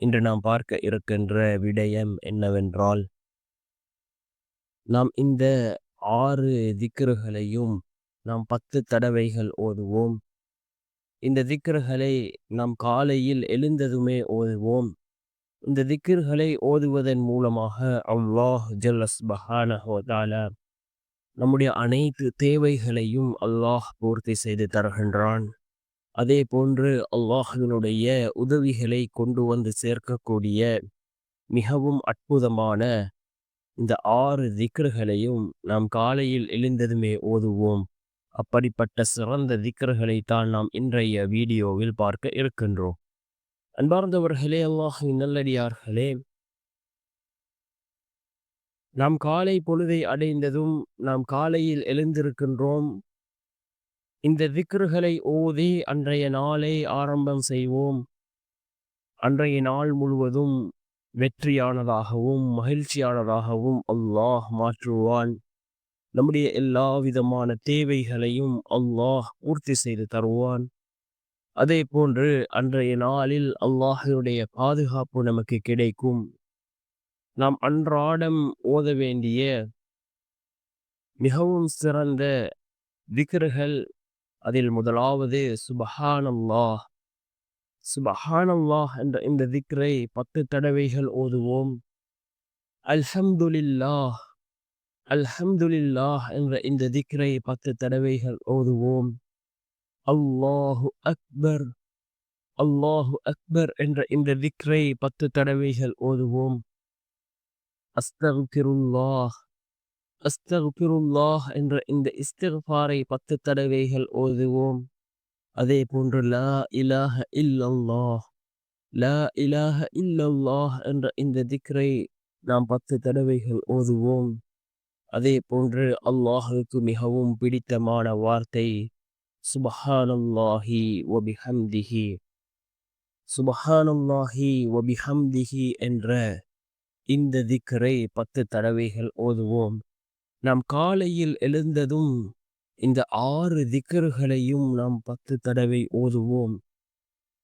இன்று நாம் பார்க்க இருக்கின்ற விடயம் என்னவென்றால் நாம் இந்த ஆறு திக்கர்களையும் நாம் பத்து தடவைகள் ஓதுவோம். இந்த திக்கர்களை நாம் காலையில் எழுந்ததுமே ஓதுவோம். இந்த திக்கர்களை ஓதுவதன் மூலமாக அல்லாஹ் ஜல்லஸ்பஹானஹோதால நம்முடைய அனைத்து தேவைகளையும் அல்லாஹ் பூர்த்தி செய்து தருகின்றான். அதே போன்று அல்லாஹினுடைய உதவிகளை கொண்டு வந்து சேர்க்கக்கூடிய மிகவும் அற்புதமான இந்த ஆறு திக்ருகளையும் நாம் காலையில் எழுந்ததுமே ஓதுவோம். அப்படிப்பட்ட சிறந்த திக்ருகளை தான் நாம் இன்றைய வீடியோவில் பார்க்க இருக்கின்றோம். அன்பார்ந்தவர்களே அல்லாஹின் நல்லடியார்களே நாம் காலை பொழுதை அடைந்ததும் நாம் காலையில் எழுந்திருக்கின்றோம். இந்த திக்ருகளை ஓதி அன்றைய நாளை ஆரம்பம் செய்வோம். அன்றைய நாள் முழுவதும் வெற்றியானதாகவும் மகிழ்ச்சியானதாகவும் அல்லாஹ் மாற்றுவான். நம்முடைய எல்லா விதமான தேவைகளையும் அல்லாஹ் பூர்த்தி செய்து தருவான். அதே போன்று அன்றைய நாளில் அல்லாஹனுடைய பாதுகாப்பு நமக்கு கிடைக்கும். நாம் அன்றாடம் ஓத வேண்டிய மிகவும் சிறந்த திக்ருகள் அதில் முதலாவது சுபஹானல்லாஹ் சுபஹானல்லாஹ் என்ற இந்த திக்ரை பத்து தடவைகள் ஓதுவோம் அல்ஹம்துலில்லாஹ் அல்ஹம்துலில்லாஹ் என்ற இந்த திக்ரை பத்து தடவைகள் ஓதுவோம் அல்லாஹு அக்பர் அல்லாஹு அக்பர் என்ற இந்த திக்ரை பத்து தடவைகள் ஓதுவோம் அஸ்தகுல்லாஹ் அஸ்தகுல்லாஹ் என்ற இந்த இஸ்திஃபாரை பத்து தடவைகள் ஓதுவோம். அதே போன்று லா இலாஹ இல்லல்லாஹ் லா இலாஹ இல்லல்லாஹ் என்ற இந்த திக்ரை நாம் பத்து தடவைகள் ஓதுவோம். அதே போன்று அல்லாஹுக்கு மிகவும் பிடித்தமான வார்த்தை சுபஹானல்லாஹி ஒபிஹம்திஹி சுபஹானல்லாஹி ஒபிஹம்திஹி என்ற இந்த திக்கரை பத்து தடவைகள் ஓதுவோம். நாம் காலையில் எழுந்ததும் இந்த ஆறு திக்கர்களையும் நாம் பத்து தடவை ஓதுவோம்.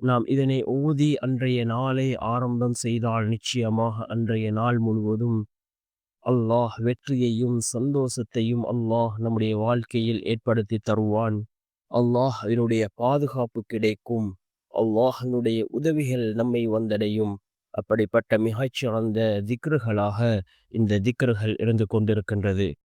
நாம் இதனை ஓதி அன்றைய நாளை ஆரம்பம் செய்தால் நிச்சயமாக அன்றைய நாள் முழுவதும் அல்லாஹ் வெற்றியையும் சந்தோஷத்தையும் அல்லாஹ் நம்முடைய வாழ்க்கையில் ஏற்படுத்தி தருவான். அல்லாஹ் அதனுடைய பாதுகாப்பு கிடைக்கும். அல்லாஹனுடைய உதவிகள் நம்மை வந்தடையும். அப்படிப்பட்ட மிகச்சிறந்த திக்ருகளாக இந்த திக்ருகள் இருந்து கொண்டிருக்கின்றது.